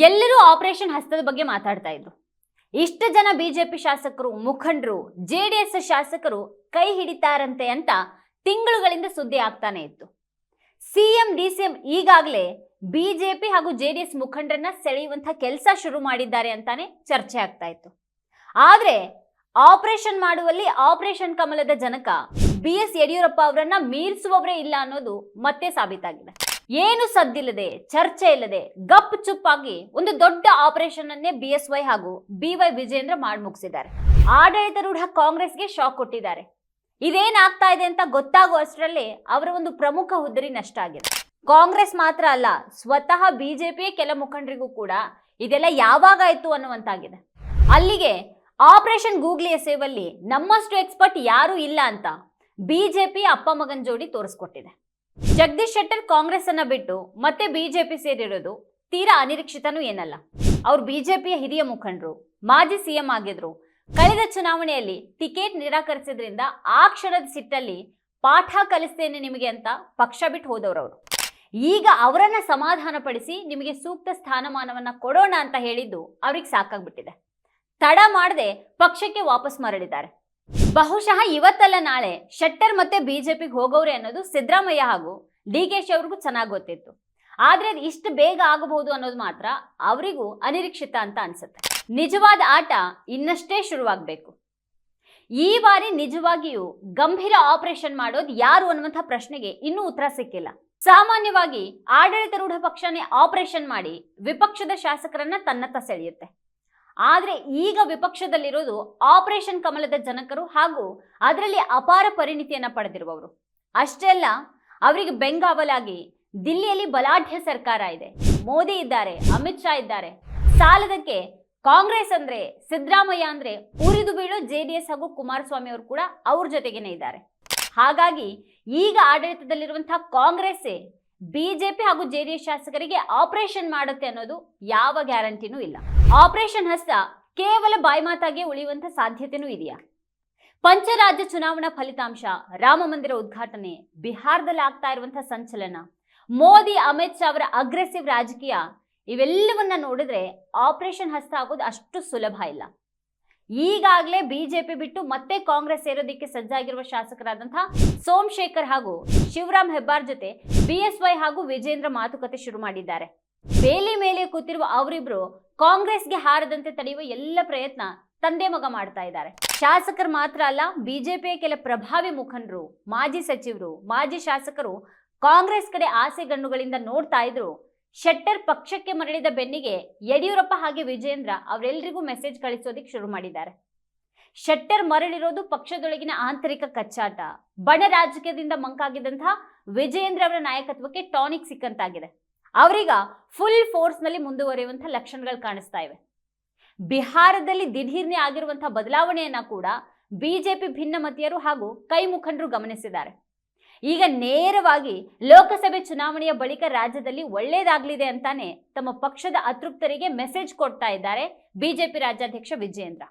ಎಲ್ಲರೂ ಆಪರೇಷನ್ ಹಸ್ತದ ಬಗ್ಗೆ ಮಾತಾಡ್ತಾ ಇದ್ರು. ಇಷ್ಟು ಜನ ಬಿಜೆಪಿ ಶಾಸಕರು, ಮುಖಂಡರು ಜೆ ಶಾಸಕರು ಕೈ ಹಿಡಿತಾರಂತೆ ಅಂತ ತಿಂಗಳುಗಳಿಂದ ಸುದ್ದಿ ಆಗ್ತಾನೆ ಇತ್ತು. ಸಿಎಂ ಡಿ ಸಿಎಂ ಈಗಾಗಲೇ ಬಿಜೆಪಿ ಹಾಗೂ ಜೆ ಮುಖಂಡರನ್ನ ಸೆಳೆಯುವಂತ ಕೆಲಸ ಶುರು ಮಾಡಿದ್ದಾರೆ ಅಂತಾನೆ ಚರ್ಚೆ ಆಗ್ತಾ ಇತ್ತು. ಆದ್ರೆ ಆಪರೇಷನ್ ಮಾಡುವಲ್ಲಿ ಆಪರೇಷನ್ ಕಮಲದ ಜನಕ ಬಿ ಎಸ್ ಯಡಿಯೂರಪ್ಪ ಅವರನ್ನ ಮೀರಿಸುವವರೇ ಇಲ್ಲ ಅನ್ನೋದು ಮತ್ತೆ ಸಾಬೀತಾಗಿದೆ. ಏನು ಸದ್ದಿಲ್ಲದೆ, ಚರ್ಚೆ ಇಲ್ಲದೆ, ಗಪ್ ಚುಪ್ಪಾಗಿ ಒಂದು ದೊಡ್ಡ ಆಪರೇಷನ್ ಅನ್ನೇ ಬಿ ಎಸ್ ವೈ ಹಾಗೂ ಬಿ ವೈ ವಿಜೇಂದ್ರ ಮಾಡಿ ಮುಗಿಸಿದ್ದಾರೆ. ಆಡಳಿತಾರೂಢ ಕಾಂಗ್ರೆಸ್ಗೆ ಶಾಕ್ ಕೊಟ್ಟಿದ್ದಾರೆ. ಇದೇನಾಗ್ತಾ ಇದೆ ಅಂತ ಗೊತ್ತಾಗುವಷ್ಟರಲ್ಲಿ ಅವರ ಒಂದು ಪ್ರಮುಖ ಹುದ್ದರಿ ನಷ್ಟ ಆಗಿದೆ. ಕಾಂಗ್ರೆಸ್ ಮಾತ್ರ ಅಲ್ಲ, ಸ್ವತಃ ಬಿಜೆಪಿಯ ಕೆಲ ಮುಖಂಡರಿಗೂ ಕೂಡ ಇದೆಲ್ಲ ಯಾವಾಗ ಆಯ್ತು ಅನ್ನುವಂತಾಗಿದೆ. ಅಲ್ಲಿಗೆ ಆಪರೇಷನ್ ಗೂಗ್ಲಿ ಸೇವಲ್ಲಿ ನಮ್ಮಷ್ಟು ಎಕ್ಸ್ಪರ್ಟ್ ಯಾರೂ ಇಲ್ಲ ಅಂತ ಬಿಜೆಪಿ ಅಪ್ಪ ಮಗನ್ ಜೋಡಿ ತೋರಿಸ್ಕೊಟ್ಟಿದೆ. ಜಗದೀಶ್ ಶೆಟ್ಟರ್ ಕಾಂಗ್ರೆಸ್ ಅನ್ನ ಬಿಟ್ಟು ಮತ್ತೆ ಬಿಜೆಪಿ ಸೇರಿರೋದು ತೀರಾ ಅನಿರೀಕ್ಷಿತನೂ ಏನಲ್ಲ. ಅವ್ರು ಬಿಜೆಪಿಯ ಹಿರಿಯ ಮುಖಂಡರು, ಮಾಜಿ ಸಿಎಂ ಆಗಿದ್ರು. ಕಳೆದ ಚುನಾವಣೆಯಲ್ಲಿ ಟಿಕೆಟ್ ನಿರಾಕರಿಸಿದ್ರಿಂದ ಆ ಕ್ಷಣದ ಸಿಟ್ಟಲ್ಲಿ ಪಾಠ ಕಲಿಸ್ತೇನೆ ನಿಮಗೆ ಅಂತ ಪಕ್ಷ ಬಿಟ್ಟು ಹೋದವ್ರವ್ರು ಈಗ ಅವರನ್ನ ಸಮಾಧಾನಪಡಿಸಿ ನಿಮಗೆ ಸೂಕ್ತ ಸ್ಥಾನಮಾನವನ್ನ ಕೊಡೋಣ ಅಂತ ಹೇಳಿದ್ದು ಅವ್ರಿಗೆ ಸಾಕಾಗ್ಬಿಟ್ಟಿದೆ. ತಡ ಮಾಡದೆ ಪಕ್ಷಕ್ಕೆ ವಾಪಸ್ ಮರಳಿದ್ದಾರೆ. ಬಹುಶಃ ಇವತ್ತಲ್ಲ ನಾಳೆ ಶೆಟ್ಟರ್ ಮತ್ತೆ ಬಿಜೆಪಿಗೆ ಹೋಗೋರೆ ಅನ್ನೋದು ಸಿದ್ದರಾಮಯ್ಯ ಹಾಗೂ ಡಿ ಕೆ ಶಿ ಅವ್ರಿಗೂ ಚೆನ್ನಾಗಿ ಗೊತ್ತಿತ್ತು. ಆದ್ರೆ ಅದು ಇಷ್ಟು ಬೇಗ ಆಗಬಹುದು ಅನ್ನೋದು ಮಾತ್ರ ಅವರಿಗೂ ಅನಿರೀಕ್ಷಿತ ಅಂತ ಅನ್ಸುತ್ತೆ. ನಿಜವಾದ ಆಟ ಇನ್ನಷ್ಟೇ ಶುರುವಾಗಬೇಕು. ಈ ಬಾರಿ ನಿಜವಾಗಿಯೂ ಗಂಭೀರ ಆಪರೇಷನ್ ಮಾಡೋದು ಯಾರು ಅನ್ನುವಂಥ ಪ್ರಶ್ನೆಗೆ ಇನ್ನೂ ಉತ್ತರ ಸಿಕ್ಕಿಲ್ಲ. ಸಾಮಾನ್ಯವಾಗಿ ಆಡಳಿತಾರೂಢ ಪಕ್ಷನೇ ಆಪರೇಷನ್ ಮಾಡಿ ವಿಪಕ್ಷದ ಶಾಸಕರನ್ನ ತನ್ನತ್ತ ಸೆಳೆಯುತ್ತೆ. ಆದ್ರೆ ಈಗ ವಿಪಕ್ಷದಲ್ಲಿರೋದು ಆಪರೇಷನ್ ಕಮಲದ ಜನಕರು ಹಾಗೂ ಅದರಲ್ಲಿ ಅಪಾರ ಪರಿಣಿತಿಯನ್ನು ಪಡೆದಿರುವವರು. ಅಷ್ಟೇ ಅಲ್ಲ, ಅವರಿಗೆ ಬೆಂಗಾವಲಾಗಿ ದಿಲ್ಲಿಯಲ್ಲಿ ಬಲಾಢ್ಯ ಸರ್ಕಾರ ಇದೆ. ಮೋದಿ ಇದ್ದಾರೆ, ಅಮಿತ್ ಶಾ ಇದ್ದಾರೆ. ಸಾಲದಕ್ಕೆ ಕಾಂಗ್ರೆಸ್ ಅಂದ್ರೆ ಸಿದ್ದರಾಮಯ್ಯ ಅಂದ್ರೆ ಉರಿದು ಬೀಳೋ ಜೆ ಡಿ ಎಸ್ ಹಾಗೂ ಕುಮಾರಸ್ವಾಮಿ ಅವರು ಕೂಡ ಅವ್ರ ಜೊತೆಗೇನೆ ಇದ್ದಾರೆ. ಹಾಗಾಗಿ ಈಗ ಆಡಳಿತದಲ್ಲಿರುವಂತಹ ಕಾಂಗ್ರೆಸ್ಸೇ ಬಿಜೆಪಿ ಹಾಗೂ ಜೆ ಡಿ ಎಸ್ ಶಾಸಕರಿಗೆ ಆಪರೇಷನ್ ಮಾಡುತ್ತೆ ಅನ್ನೋದು ಯಾವ ಗ್ಯಾರಂಟಿನೂ ಇಲ್ಲ. ಆಪರೇಷನ್ ಹಸ್ತ ಕೇವಲ ಬಾಯ್ಮಾತಾಗೆ ಉಳಿಯುವಂತ ಸಾಧ್ಯತೆನೂ ಇದೆಯಾ? ಪಂಚರಾಜ್ಯ ಚುನಾವಣಾ ಫಲಿತಾಂಶ, ರಾಮ ಮಂದಿರ ಉದ್ಘಾಟನೆ, ಬಿಹಾರದಲ್ಲಿ ಆಗ್ತಾ ಇರುವಂತಹ ಸಂಚಲನ, ಮೋದಿ, ಅಮಿತ್ ಶಾ ಅವರ ಅಗ್ರೆಸಿವ್ ರಾಜಕೀಯ, ಇವೆಲ್ಲವನ್ನ ನೋಡಿದ್ರೆ ಆಪರೇಷನ್ ಹಸ್ತ ಆಗೋದು ಅಷ್ಟು ಸುಲಭ ಇಲ್ಲ. ಈಗಾಗಲೇ ಬಿಜೆಪಿ ಬಿಟ್ಟು ಮತ್ತೆ ಕಾಂಗ್ರೆಸ್ ಸೇರೋದಕ್ಕೆ ಸಜ್ಜಾಗಿರುವ ಶಾಸಕರಾದಂತಹ ಸೋಮಶೇಖರ್ ಹಾಗೂ ಶಿವರಾಮ್ ಹೆಬ್ಬಾರ್ ಜೊತೆ ಬಿಎಸ್ವೈ ಹಾಗೂ ವಿಜೇಂದ್ರ ಮಾತುಕತೆ ಶುರು ಮಾಡಿದ್ದಾರೆ. ಬೇಲಿ ಮೇಲೆ ಕೂತಿರುವ ಅವರಿಬ್ರು ಕಾಂಗ್ರೆಸ್ಗೆ ಹಾರದಂತೆ ತಡೆಯುವ ಎಲ್ಲ ಪ್ರಯತ್ನ ತಂದೆ ಮಗ ಮಾಡ್ತಾ ಇದ್ದಾರೆ. ಶಾಸಕರು ಮಾತ್ರ ಅಲ್ಲ, ಬಿಜೆಪಿಯ ಕೆಲ ಪ್ರಭಾವಿ ಮುಖಂಡರು, ಮಾಜಿ ಸಚಿವರು, ಮಾಜಿ ಶಾಸಕರು ಕಾಂಗ್ರೆಸ್ ಕಡೆ ಆಸೆ ಗಣ್ಣುಗಳಿಂದ ನೋಡ್ತಾ ಇದ್ರು. ಶೆಟ್ಟರ್ ಪಕ್ಷಕ್ಕೆ ಮರಳಿದ ಬೆನ್ನಿಗೆ ಯಡಿಯೂರಪ್ಪ ಹಾಗೆ ವಿಜೇಂದ್ರ ಅವರೆಲ್ಲರಿಗೂ ಮೆಸೇಜ್ ಕಳಿಸೋದಿಕ್ ಶುರು ಮಾಡಿದ್ದಾರೆ. ಶೆಟ್ಟರ್ ಮರಳಿರೋದು ಪಕ್ಷದೊಳಗಿನ ಆಂತರಿಕ ಕಚ್ಚಾಟ. ಬಣ ರಾಜಕೀಯದಿಂದ ಮಂಕಾಗಿದ್ದಂತಹ ವಿಜೇಂದ್ರ ಅವರ ನಾಯಕತ್ವಕ್ಕೆ ಟಾನಿಕ್ ಸಿಕ್ಕಂತಾಗಿದೆ. ಅವರೀಗ ಫುಲ್ ಫೋರ್ಸ್ನಲ್ಲಿ ಮುಂದುವರಿಯುವಂತಹ ಲಕ್ಷಣಗಳು ಕಾಣಿಸ್ತಾ ಇವೆ. ಬಿಹಾರದಲ್ಲಿ ದಿಢೀರ್ನೆ ಆಗಿರುವಂತಹ ಬದಲಾವಣೆಯನ್ನ ಕೂಡ ಬಿಜೆಪಿ ಭಿನ್ನಮತೀಯರು ಹಾಗೂ ಕೈ ಮುಖಂಡರು ಗಮನಿಸಿದ್ದಾರೆ. ಈಗ ನೇರವಾಗಿ ಲೋಕಸಭೆ ಚುನಾವಣೆಯ ಬಳಿಕ ರಾಜ್ಯದಲ್ಲಿ ಒಳ್ಳೇದಾಗಲಿದೆ ಅಂತಾನೆ ತಮ್ಮ ಪಕ್ಷದ ಅತೃಪ್ತರಿಗೆ ಮೆಸೇಜ್ ಕೊಡ್ತಾ ಇದ್ದಾರೆ ಬಿಜೆಪಿ ರಾಜ್ಯಾಧ್ಯಕ್ಷ ವಿಜೇಂದ್ರ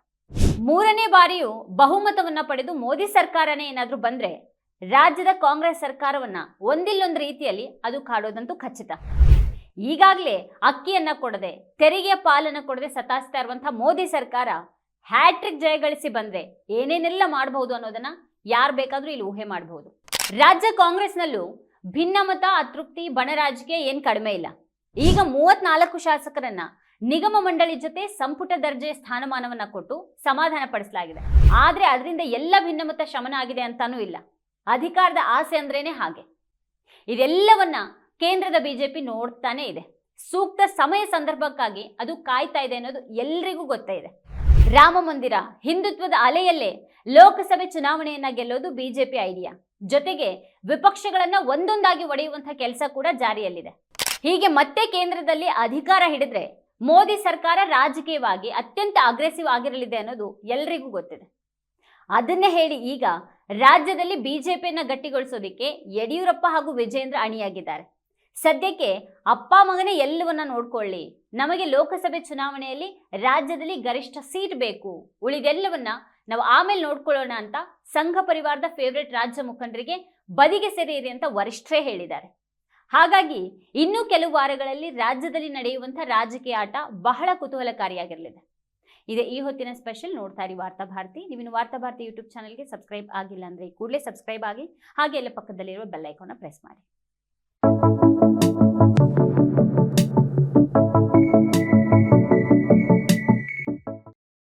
ಮೂರನೇ ಬಾರಿಯೂ ಬಹುಮತವನ್ನ ಪಡೆದು ಮೋದಿ ಸರ್ಕಾರನೇ ಏನಾದರೂ ಬಂದ್ರೆ ರಾಜ್ಯದ ಕಾಂಗ್ರೆಸ್ ಸರ್ಕಾರವನ್ನ ಒಂದಿಲ್ಲೊಂದು ರೀತಿಯಲ್ಲಿ ಅದು ಕಾಡೋದಂತೂ ಖಚಿತ. ಈಗಾಗಲೇ ಅಕ್ಕಿಯನ್ನ ಕೊಡದೆ ತೆರಿಗೆಯ ಪಾಲನ್ನು ಕೊಡದೆ ಸತಾಯಿಸ್ತಾ ಇರುವಂತಹ ಮೋದಿ ಸರ್ಕಾರ ಹ್ಯಾಟ್ರಿಕ್ ಜಯಗಳಿಸಿ ಬಂದ್ರೆ ಏನೇನೆಲ್ಲ ಮಾಡಬಹುದು ಅನ್ನೋದನ್ನ ಯಾರು ಬೇಕಾದ್ರೂ ಇಲ್ಲಿ ಊಹೆ ಮಾಡಬಹುದು. ರಾಜ್ಯ ಕಾಂಗ್ರೆಸ್ನಲ್ಲೂ ಭಿನ್ನಮತ, ಅತೃಪ್ತಿ ಬಣ ರಾಜಕೀಯ ಏನ್ ಕಡಿಮೆ ಇಲ್ಲ. ಈಗ ಮೂವತ್ನಾಲ್ಕು ಶಾಸಕರನ್ನ ನಿಗಮ ಮಂಡಳಿ ಜೊತೆ ಸಂಪುಟ ದರ್ಜೆ ಸ್ಥಾನಮಾನವನ್ನ ಕೊಟ್ಟು ಸಮಾಧಾನ ಪಡಿಸಲಾಗಿದೆ ಆದ್ರೆ ಅದರಿಂದ ಎಲ್ಲ ಭಿನ್ನಮತ ಶಮನ ಆಗಿದೆ ಅಂತಾನೂ ಇಲ್ಲ. ಅಧಿಕಾರದ ಆಸೆ ಅಂದ್ರೇನೆ ಹಾಗೆ. ಇದೆಲ್ಲವನ್ನ ಕೇಂದ್ರದ ಬಿಜೆಪಿ ನೋಡ್ತಾನೆ ಇದೆ. ಸೂಕ್ತ ಸಮಯ ಸಂದರ್ಭಕ್ಕಾಗಿ ಅದು ಕಾಯ್ತಾ ಇದೆ ಅನ್ನೋದು ಎಲ್ರಿಗೂ ಗೊತ್ತೇ ಇದೆ. ರಾಮ ಮಂದಿರ ಹಿಂದುತ್ವದ ಅಲೆಯಲ್ಲೇ ಲೋಕಸಭೆ ಚುನಾವಣೆಯನ್ನ ಗೆಲ್ಲೋದು ಬಿಜೆಪಿ ಐಡಿಯಾ. ಜೊತೆಗೆ ವಿಪಕ್ಷಗಳನ್ನ ಒಂದೊಂದಾಗಿ ಒಡೆಯುವಂತಹ ಕೆಲಸ ಕೂಡ ಜಾರಿಯಲ್ಲಿದೆ. ಹೀಗೆ ಮತ್ತೆ ಕೇಂದ್ರದಲ್ಲಿ ಅಧಿಕಾರ ಹಿಡಿದ್ರೆ ಮೋದಿ ಸರ್ಕಾರ ರಾಜಕೀಯವಾಗಿ ಅತ್ಯಂತ ಅಗ್ರೆಸಿವ್ ಆಗಿರಲಿದೆ ಅನ್ನೋದು ಎಲ್ರಿಗೂ ಗೊತ್ತಿದೆ. ಅದನ್ನೇ ಹೇಳಿ ಈಗ ರಾಜ್ಯದಲ್ಲಿ ಬಿಜೆಪಿಯನ್ನ ಗಟ್ಟಿಗೊಳಿಸೋದಿಕ್ಕೆ ಯಡಿಯೂರಪ್ಪ ಹಾಗೂ ವಿಜೇಂದ್ರ ಅಣಿಯಾಗಿದ್ದಾರೆ. ಸದ್ಯಕ್ಕೆ ಅಪ್ಪ ಮಗನೇ ಎಲ್ಲವನ್ನ ನೋಡ್ಕೊಳ್ಳಿ. ನಮಗೆ ಲೋಕಸಭೆ ಚುನಾವಣೆಯಲ್ಲಿ ರಾಜ್ಯದಲ್ಲಿ ಗರಿಷ್ಠ ಸೀಟ್ ಬೇಕು. ಉಳಿದೆಲ್ಲವನ್ನ ನಾವು ಆಮೇಲೆ ನೋಡ್ಕೊಳ್ಳೋಣ ಅಂತ ಸಂಘ ಪರಿವಾರದ ಫೇವ್ರೆಟ್ ರಾಜ್ಯ ಮುಖಂಡರಿಗೆ ಬದಿಗೆ ಸೆರೆಯಿರಿ ಅಂತ ವರಿಷ್ಠರೇ ಹೇಳಿದ್ದಾರೆ. ಹಾಗಾಗಿ ಇನ್ನು ಕೆಲವು ವಾರಗಳಲ್ಲಿ ರಾಜ್ಯದಲ್ಲಿ ನಡೆಯುವಂಥ ರಾಜಕೀಯ ಆಟ ಬಹಳ ಕುತೂಹಲಕಾರಿಯಾಗಿರಲಿದೆ. ಇದೆ ಈ ಹೊತ್ತಿನ ಸ್ಪೆಷಲ್ ನೋಡ್ತಾ ಇರಿ ವಾರ್ತಾ ಭಾರತಿ. ನೀವಿನ್ನು ವಾರ್ತಾ ಭಾರತಿ ಯೂಟ್ಯೂಬ್ ಚಾನಲ್ಗೆ ಸಬ್ಸ್ಕ್ರೈಬ್ ಆಗಿಲ್ಲ ಅಂದರೆ ಕೂಡಲೇ ಸಬ್ಸ್ಕ್ರೈಬ್ ಆಗಿ ಹಾಗೆ ಎಲ್ಲ ಪಕ್ಕದಲ್ಲಿರುವ ಬೆಲ್ಲೈಕೋನ ಪ್ರೆಸ್ ಮಾಡಿ.